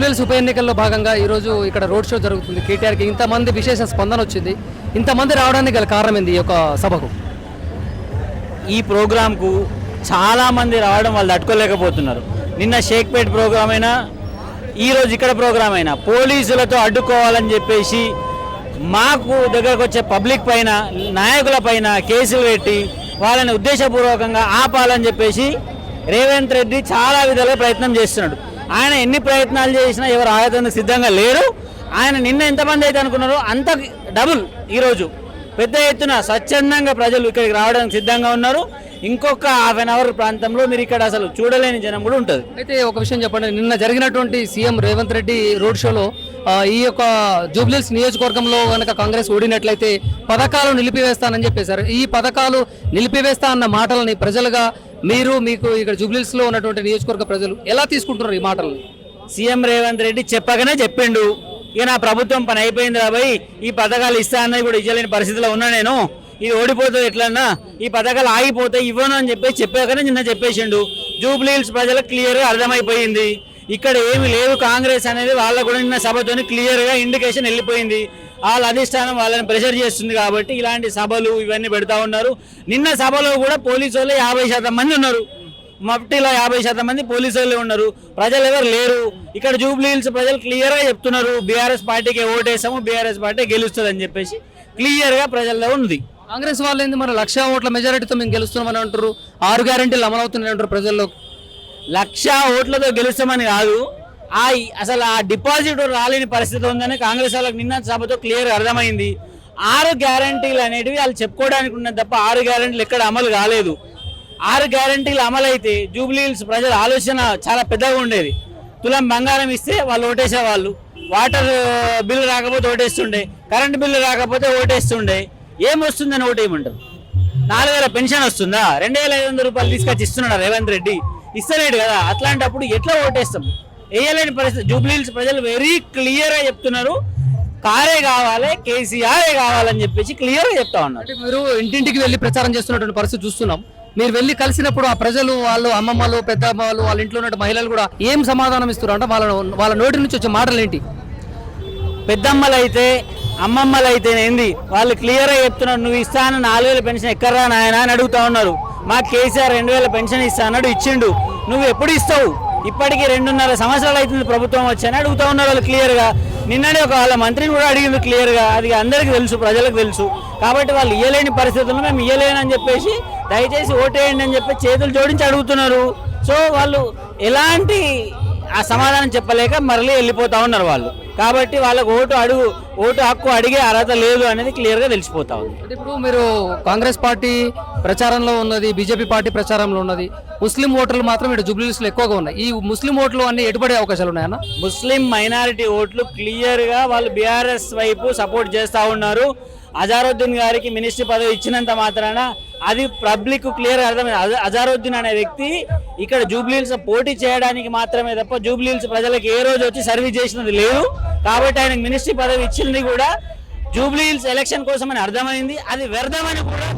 జూబ్లీహిల్స్ ఉప ఎన్నికల్లో భాగంగా ఈరోజు ఇక్కడ రోడ్ షో జరుగుతుంది. కేటీఆర్కి ఇంతమంది విశేష స్పందన వచ్చింది. ఇంతమంది రావడానికి గల కారణం ఏంది ఈ యొక్క సభకు? ఈ ప్రోగ్రాంకు చాలామంది రావడం వాళ్ళు తట్టుకోలేకపోతున్నారు. నిన్న షేక్పేట్ ప్రోగ్రామ్ అయినా ఈరోజు ఇక్కడ ప్రోగ్రామ్ అయినా పోలీసులతో అడ్డుకోవాలని చెప్పేసి మాకు దగ్గరకు వచ్చే పబ్లిక్ పైన నాయకుల పైన కేసులు పెట్టి వాళ్ళని ఉద్దేశపూర్వకంగా ఆపాలని చెప్పేసి రేవంత్ రెడ్డి చాలా విధాలుగా ప్రయత్నం చేస్తున్నాడు. ఆయన ఎన్ని ప్రయత్నాలు చేసినా ఎవరు ఆగేందుకు సిద్ధంగా లేరు. ఆయన నిన్న ఎంతమంది అయితే అనుకున్నారో అంత డబుల్ ఈరోజు పెద్ద ఎత్తున స్వచ్ఛందంగా ప్రజలు ఇక్కడికి రావడానికి సిద్ధంగా ఉన్నారు. ఇంకొక హాఫ్ అన్ అవర్ ప్రాంతంలో మీరు ఇక్కడ అసలు చూడలేని జనం కూడా ఉంటుంది. అయితే ఒక విషయం చెప్పండి. నిన్న జరిగినటువంటి సీఎం రేవంత్ రెడ్డి రోడ్ షోలో ఈ యొక్క జూబ్లీస్ నియోజకవర్గంలో కనుక కాంగ్రెస్ ఓడినట్లయితే పథకాలు నిలిపివేస్తానని చెప్పేశారు. ఈ పథకాలు నిలిపివేస్తా అన్న మాటలని ప్రజలుగా మీరు మీకు ఇక్కడ జూబ్లీహిల్స్లో ఉన్నటువంటి నియోజకవర్గ ప్రజలు ఎలా తీసుకుంటున్నారు ఈ మాటలు సీఎం రేవంత్ రెడ్డి చెప్పగానే చెప్పిండు. ఇక నా ప్రభుత్వం పని అయిపోయింది రాబోయి ఈ పథకాలు ఇస్తా అన్నది కూడా ఇవ్వలేని పరిస్థితిలో ఉన్నా నేను. ఇది ఓడిపోతుంది ఎట్లన్నా ఈ పథకాలు ఆగిపోతాయి ఇవ్వను అని చెప్పేసి చెప్పాకనే నిన్న చెప్పేసిండు. జూబ్లీహిల్స్ ప్రజలకు క్లియర్గా అర్థమైపోయింది. ఇక్కడ ఏమి లేదు. కాంగ్రెస్ అనేది వాళ్ళ కూడా నిన్న సభతోని క్లియర్గా ఇండికేషన్ వెళ్ళిపోయింది. వాళ్ళ అధిష్టానం వాళ్ళని ప్రెషర్ చేస్తుంది కాబట్టి ఇలాంటి సభలు ఇవన్నీ పెడతా ఉన్నారు. నిన్న సభలో కూడా పోలీసు వాళ్ళు యాభై శాతం మంది ఉన్నారు. మఫ్టీలో యాభై శాతం మంది పోలీసు వాళ్ళే ఉన్నారు. ప్రజలు ఎవరు లేరు. ఇక్కడ జూబ్లీ హిల్స్ ప్రజలు క్లియర్గా చెప్తున్నారు. బీఆర్ఎస్ పార్టీకి ఓటేసాము బీఆర్ఎస్ పార్టీ గెలుస్తుంది అని చెప్పేసి క్లియర్గా ప్రజల్లో ఉంది. కాంగ్రెస్ వాళ్ళు ఏంది మరి? లక్ష ఓట్ల మెజారిటీతో మేము గెలుస్తున్నామని అంటారు ఆరు గ్యారెంటీలు అమలవుతున్నాయి అంటారు ప్రజల్లో. లక్ష ఓట్లతో గెలుస్తామని కాదు. ఆ అసలు ఆ డిపాజిట్ రాలేని పరిస్థితి ఉందని కాంగ్రెస్ వాళ్ళకి నిన్న సభతో క్లియర్ అర్థమైంది. ఆరు గ్యారంటీలు అనేటివి వాళ్ళు చెప్పుకోవడానికి ఉన్నది తప్ప ఆరు గ్యారంటీలు ఎక్కడ అమలు కాలేదు. ఆరు గ్యారంటీలు అమలైతే జూబ్లీహిల్స్ ప్రజల ఆలోచన చాలా పెద్దగా ఉండేది. తులం బంగారం ఇస్తే వాళ్ళు ఓటేసేవాళ్ళు. వాటర్ బిల్లు రాకపోతే ఓటేస్తుండే. కరెంట్ బిల్లు రాకపోతే ఓటేస్తుండే. ఏం వస్తుందని ఓటేయమంటారు నాలుగు వేల పెన్షన్ వస్తుందా? రెండు వేల ఐదు వందల రూపాయలు తీసుకొచ్చి ఇస్తున్నాడు రేవంత్ రెడ్డి? ఇస్తలేడు కదా. అట్లాంటప్పుడు ఎట్లా ఓటేస్తాం? వేయలేని పరిస్థితి. జూబ్లీహిల్స్ ప్రజలు వెరీ క్లియర్గా చెప్తున్నారు. కారే కావాలి కేసీఆరే కావాలని చెప్పేసి క్లియర్గా చెప్తా ఉన్నారు. మీరు ఇంటింటికి వెళ్ళి ప్రచారం చేస్తున్నటువంటి పరిస్థితి చూస్తున్నాం. మీరు వెళ్ళి కలిసినప్పుడు ఆ ప్రజలు వాళ్ళు అమ్మమ్మలు పెద్దమ్మలు వాళ్ళ ఇంట్లో ఉన్న మహిళలు కూడా ఏం సమాధానం ఇస్తున్నారు? అంటే వాళ్ళ వాళ్ళ నోటి నుంచి వచ్చే మాటలు ఏంటి పెద్దమ్మలు అయితే అమ్మమ్మలు అయితే ఏంది వాళ్ళు క్లియర్గా చెప్తున్నారు నువ్వు ఇస్తాను నాలుగు వేల పెన్షన్ ఎక్కడరా నాయన అని అడుగుతా ఉన్నారు. మా కేసీఆర్ రెండు వేల పెన్షన్ ఇస్తా అన్నాడు ఇచ్చిండు. నువ్వు ఎప్పుడు ఇస్తావు? ఇప్పటికీ రెండున్నర సంవత్సరాలు అవుతుంది ప్రభుత్వం వచ్చని అడుగుతా ఉన్నారు వాళ్ళు క్లియర్గా. నిన్ననే ఒక వాళ్ళ మంత్రిని కూడా అడిగింది క్లియర్గా. అది అందరికీ తెలుసు ప్రజలకు తెలుసు. కాబట్టి వాళ్ళు ఇయ్యలేని పరిస్థితుల్లో మేము ఇయ్యలేనని చెప్పేసి దయచేసి ఓటేయండి అని చెప్పి చేతులు జోడించి అడుగుతున్నారు. సో వాళ్ళు ఎలాంటి ఆ సమాధానం చెప్పలేక మరలి వెళ్ళిపోతా ఉన్నారు వాళ్ళు. కాబట్టి వాళ్ళకు ఓటు అడుగు ఓటు హక్కు అడిగే అర్హత లేదు అనేది క్లియర్గా తెలిసిపోతా ఉంది. ఇప్పుడు మీరు కాంగ్రెస్ పార్టీ ప్రచారంలో ఉన్నది బీజేపీ పార్టీ ప్రచారంలో ఉన్నది ముస్లిం ఓటర్లు మాత్రం ఇక్కడ జూబ్లీహిల్స్లో ఎక్కువగా ఉన్నాయి. ఈ ముస్లిం ఓట్లు అన్ని ఎటుపడే అవకాశాలు ఉన్నాయన్న? ముస్లిం మైనారిటీ ఓట్లు క్లియర్గా వాళ్ళు బీఆర్ఎస్ వైపు సపోర్ట్ చేస్తూ ఉన్నారు. అజారుద్దీన్ గారికి మినిస్ట్రీ పదవి ఇచ్చినంత మాత్రాన అది పబ్లిక్ క్లియర్ అర్థమైంది. అజ- అజారుద్దీన్ అనే వ్యక్తి ఇక్కడ జూబ్లీహిల్స్ పోటీ చేయడానికి మాత్రమే తప్ప జూబ్లీహిల్స్ ప్రజలకు ఏ రోజు వచ్చి సర్వీస్ చేసినది లేదు. కాబట్టి ఆయనకు మినిస్ట్రీ పదవి ఇచ్చింది కూడా జూబ్లీహిల్స్ ఎలక్షన్ కోసం అని అర్థమైంది. అది వ్యర్థమని కూడా